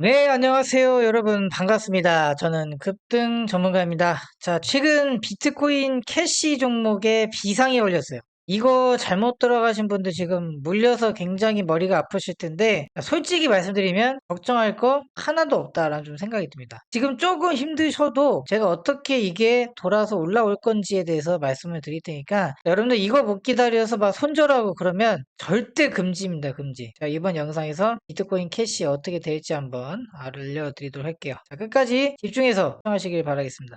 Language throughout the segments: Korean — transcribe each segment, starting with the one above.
네, 안녕하세요. 여러분, 반갑습니다. 저는 급등 전문가입니다. 자, 최근 비트코인 캐시 종목에 비상이 걸렸어요. 이거 잘못 들어가신 분들 지금 물려서 굉장히 머리가 아프실 텐데, 솔직히 말씀드리면 걱정할 거 하나도 없다라는 좀 생각이 듭니다. 지금 조금 힘드셔도 제가 어떻게 이게 돌아서 올라올 건지에 대해서 말씀을 드릴 테니까, 여러분들 이거 못 기다려서 막 손절하고 그러면 절대 금지입니다, 금지. 자, 이번 영상에서 비트코인 캐시 어떻게 될지 한번 알려드리도록 할게요. 자, 끝까지 집중해서 시청하시길 바라겠습니다.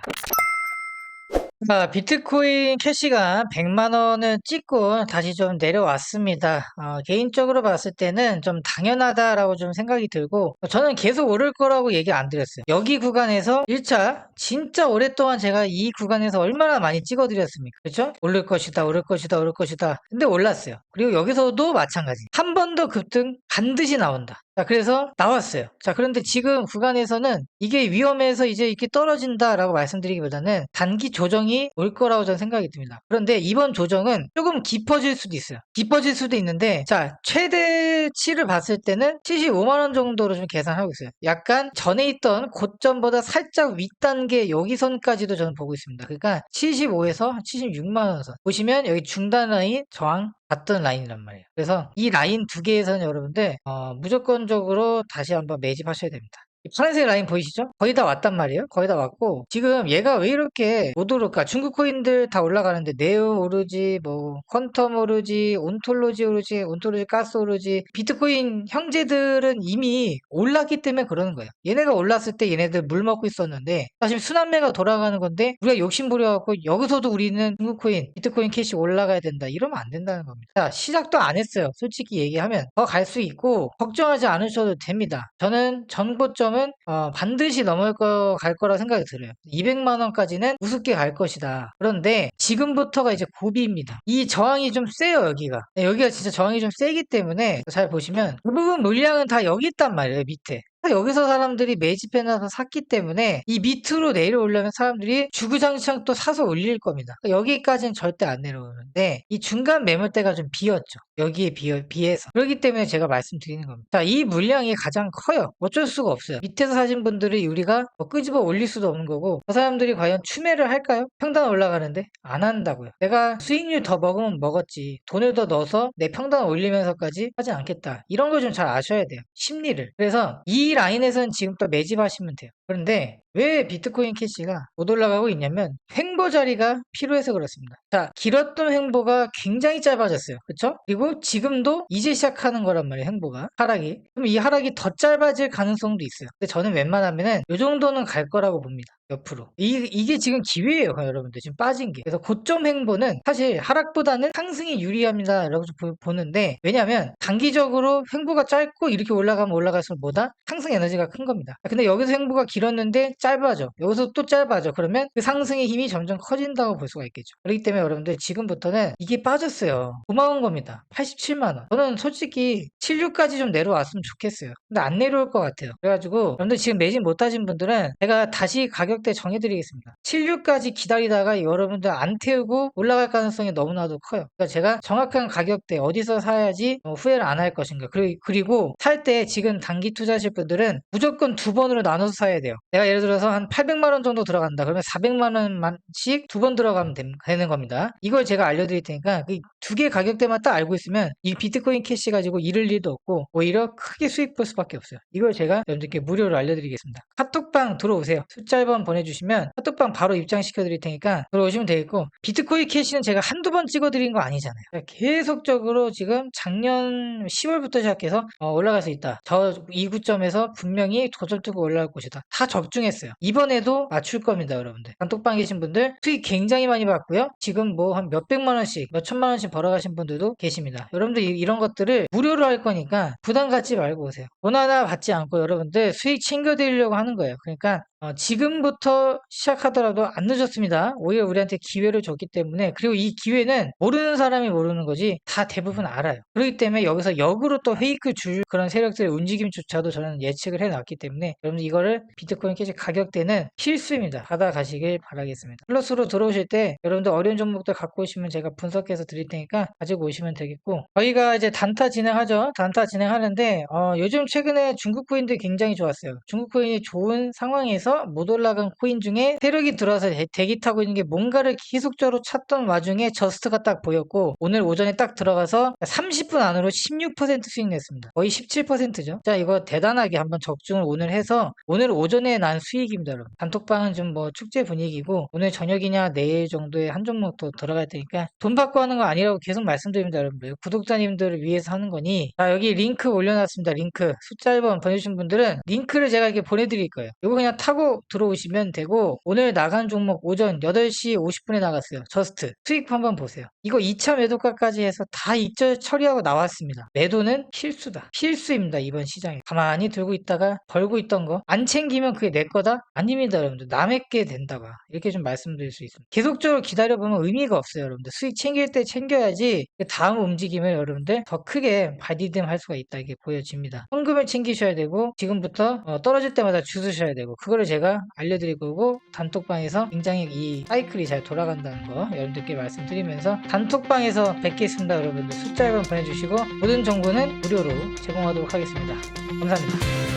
자, 비트코인 캐시가 100만 원을 찍고 다시 좀 내려왔습니다. 어, 개인적으로 봤을 때는 좀 당연하다라고 좀 생각이 들고 저는 계속 오를 거라고 얘기 안 드렸어요. 여기 구간에서 1차 진짜 오랫동안 제가 이 구간에서 얼마나 많이 찍어드렸습니까? 그렇죠? 오를 것이다, 오를 것이다, 오를 것이다. 근데 올랐어요. 그리고 여기서도 마찬가지. 한 번 더 급등 반드시 나온다. 자, 그래서 나왔어요. 자, 그런데 지금 구간에서는 이게 위험해서 이제 이렇게 떨어진다라고 말씀드리기보다는 단기 조정이 올 거라고 저는 생각이 듭니다. 그런데 이번 조정은 조금 깊어질 수도 있어요. 깊어질 수도 있는데, 자, 최대치를 봤을 때는 75만원 정도로 좀 계산하고 있어요. 약간 전에 있던 고점보다 살짝 윗단계 여기 선까지도 저는 보고 있습니다. 그러니까 75에서 76만원 선. 보시면 여기 중단 라인 저항 봤던 라인이란 말이에요. 그래서 이 라인 두 개에서는 여러분들 어, 무조건적으로 다시 한번 매집하셔야 됩니다. 이 파란색 라인 보이시죠? 거의 다 왔단 말이에요. 거의 다 왔고 지금 얘가 왜 이렇게 못 오를까? 중국 코인들 다 올라가는데 네오 오르지, 뭐 퀀텀 오르지, 온톨로지 오르지, 온톨로지 가스 오르지 비트코인 형제들은 이미 올랐기 때문에 그러는 거예요. 얘네가 올랐을 때 얘네들 물 먹고 있었는데 사실 순환매가 돌아가는 건데 우리가 욕심 부려갖고 여기서도 우리는 중국 코인, 비트코인 캐시 올라가야 된다. 이러면 안 된다는 겁니다. 자, 시작도 안 했어요. 솔직히 얘기하면 더 갈 수 있고 걱정하지 않으셔도 됩니다. 저는 전고점 점은 어, 반드시 넘을 거 갈 거라 생각이 들어요. 200만 원까지는 우습게 갈 것이다. 그런데 지금부터가 이제 고비입니다. 이 저항이 좀 세요 여기가. 네, 여기가 진짜 저항이 좀 세기 때문에 잘 보시면 대부분 물량은 다 여기 있단 말이에요 밑에. 여기서 사람들이 매집해놔서 샀기 때문에 이 밑으로 내려오려면 사람들이 주구장창 또 사서 올릴 겁니다. 그러니까 여기까지는 절대 안 내려오는데 이 중간 매물대가 좀 비었죠. 여기에 비어, 비해서. 그렇기 때문에 제가 말씀드리는 겁니다. 자, 이 물량이 가장 커요. 어쩔 수가 없어요. 밑에서 사신 분들이 우리가 뭐 끄집어 올릴 수도 없는 거고 그 사람들이 과연 추매를 할까요? 평단 올라가는데 안 한다고요. 내가 수익률 더 먹으면 먹었지. 돈을 더 넣어서 내 평단 올리면서까지 하지 않겠다. 이런 걸 좀 잘 아셔야 돼요. 심리를. 그래서 이 라인에서는 지금 또 매집하시면 돼요. 그런데 왜 비트코인 캐시가 못 올라가고 있냐면 횡보 자리가 필요해서 그렇습니다. 자, 길었던 횡보가 굉장히 짧아졌어요. 그쵸? 그리고 지금도 이제 시작하는 거란 말이에요. 횡보가. 하락이. 그럼 이 하락이 더 짧아질 가능성도 있어요. 근데 저는 웬만하면은 이 정도는 갈 거라고 봅니다. 옆으로. 이, 이게 지금 기회예요, 여러분들. 지금 빠진 게. 그래서 고점 횡보는 사실 하락보다는 상승이 유리합니다. 라고 좀 보는데, 왜냐면 단기적으로 횡보가 짧고 이렇게 올라가면 올라갈수록 뭐다? 상승 에너지가 큰 겁니다. 근데 여기서 횡보가 길었는데 짧아져. 여기서 또 짧아져. 그러면 그 상승의 힘이 점점 커진다고 볼 수가 있겠죠. 그렇기 때문에 여러분들 지금부터는 이게 빠졌어요. 고마운 겁니다. 87만원. 저는 솔직히 76까지 좀 내려왔으면 좋겠어요. 근데 안 내려올 것 같아요. 그래가지고 여러분들 지금 매진 못하신 분들은 제가 다시 가격 가격대 정해드리겠습니다. 76까지 기다리다가 여러분들 안 태우고 올라갈 가능성이 너무나도 커요. 그러니까 제가 정확한 가격대 어디서 사야지 어, 후회를 안 할 것인가. 그리고 살 때 지금 단기 투자하실 분들은 무조건 두 번으로 나눠서 사야 돼요. 내가 예를 들어서 한 800만 원 정도 들어간다. 그러면 400만 원만씩 두 번 들어가면 되는 겁니다. 이걸 제가 알려드릴 테니까 그두개 가격대만 딱 알고 있으면 이 비트코인 캐시 가지고 잃을 일도 없고 오히려 크게 수익 볼 수밖에 없어요. 이걸 제가 여러분들께 무료로 알려드리겠습니다. 카톡방 들어오세요. 숫자 1번 보내주시면 카톡방 바로 입장시켜 드릴 테니까 들어오시면 되겠고 비트코인 캐시는 제가 한두 번 찍어 드린 거 아니잖아요 계속적으로 지금 작년 10월부터 시작해서 어, 올라갈 수 있다 저 이 구점에서 분명히 도전 뜨고 올라갈 것이다 다 적중했어요. 이번에도 맞출 겁니다 여러분들. 단톡방 계신 분들 수익 굉장히 많이 받고요. 지금 뭐 한 몇백만 원씩 몇천만 원씩 벌어가신 분들도 계십니다. 여러분들 이런 것들을 무료로 할 거니까 부담 갖지 말고 오세요. 돈 하나 받지 않고 여러분들 수익 챙겨드리려고 하는 거예요. 그러니까 어, 지금부터 시작하더라도 안 늦었습니다. 오히려 우리한테 기회를 줬기 때문에 그리고 이 기회는 모르는 사람이 모르는 거지 다 대부분 알아요. 그렇기 때문에 여기서 역으로 또 페이크 줄 그런 세력들의 움직임조차도 저는 예측을 해놨기 때문에 여러분들 이거를 비트코인 캐시 가격대는 필수입니다. 받아가시길 바라겠습니다. 플러스로 들어오실 때 여러분들 어려운 종목들 갖고 오시면 제가 분석해서 드릴 테니까 가지고 오시면 되겠고 저희가 이제 단타 진행하죠. 단타 진행하는데 어, 요즘 최근에 중국 코인들 굉장히 좋았어요. 중국 코인이 좋은 상황에서 못 올라간 코인 중에 세력이 들어와서 대- 대기 타고 있는 게 뭔가를 계속적으로 찾던 와중에 저스트가 딱 보였고 오늘 오전에 딱 들어가서 30분 안으로 16% 수익 냈습니다. 거의 17%죠. 자 이거 대단하게 한번 적중을 오늘 해서 오늘 오전에 난 수익입니다. 여러분. 단톡방은 좀 뭐 축제 분위기고 오늘 저녁이냐 내일 정도에 한 종목 더 들어갈 테니까 돈 받고 하는 거 아니라고 계속 말씀드립니다. 여러분들. 구독자님들을 위해서 하는 거니 자 여기 링크 올려놨습니다. 링크 숫자 1번 보내주신 분들은 링크를 제가 이렇게 보내드릴 거예요. 이거 그냥 타고 들어오시면 되고 오늘 나간 종목 오전 8시 50분에 나갔어요. 저스트 수익 한번 보세요. 이거 2차 매도가까지 해서 다 입절 처리하고 나왔습니다. 매도는 필수다. 필수입니다. 이번 시장에. 가만히 들고 있다가 벌고 있던 거 안 챙기면 그게 내 거다? 아닙니다. 여러분들. 남의 게 된다가 이렇게 좀 말씀드릴 수 있습니다. 계속적으로 기다려보면 의미가 없어요. 여러분들. 수익 챙길 때 챙겨야지 그 다음 움직임을 여러분들 더 크게 발디듬 할 수가 있다. 이게 보여집니다. 현금을 챙기셔야 되고 지금부터 어, 떨어질 때마다 주드셔야 되고 그거를 제가 알려드릴 거고 단톡방에서 굉장히 이 사이클이 잘 돌아간다는 거 여러분들께 말씀드리면서 단톡방에서 뵙겠습니다. 여러분들 숫자 1번 보내주시고 모든 정보는 무료로 제공하도록 하겠습니다. 감사합니다.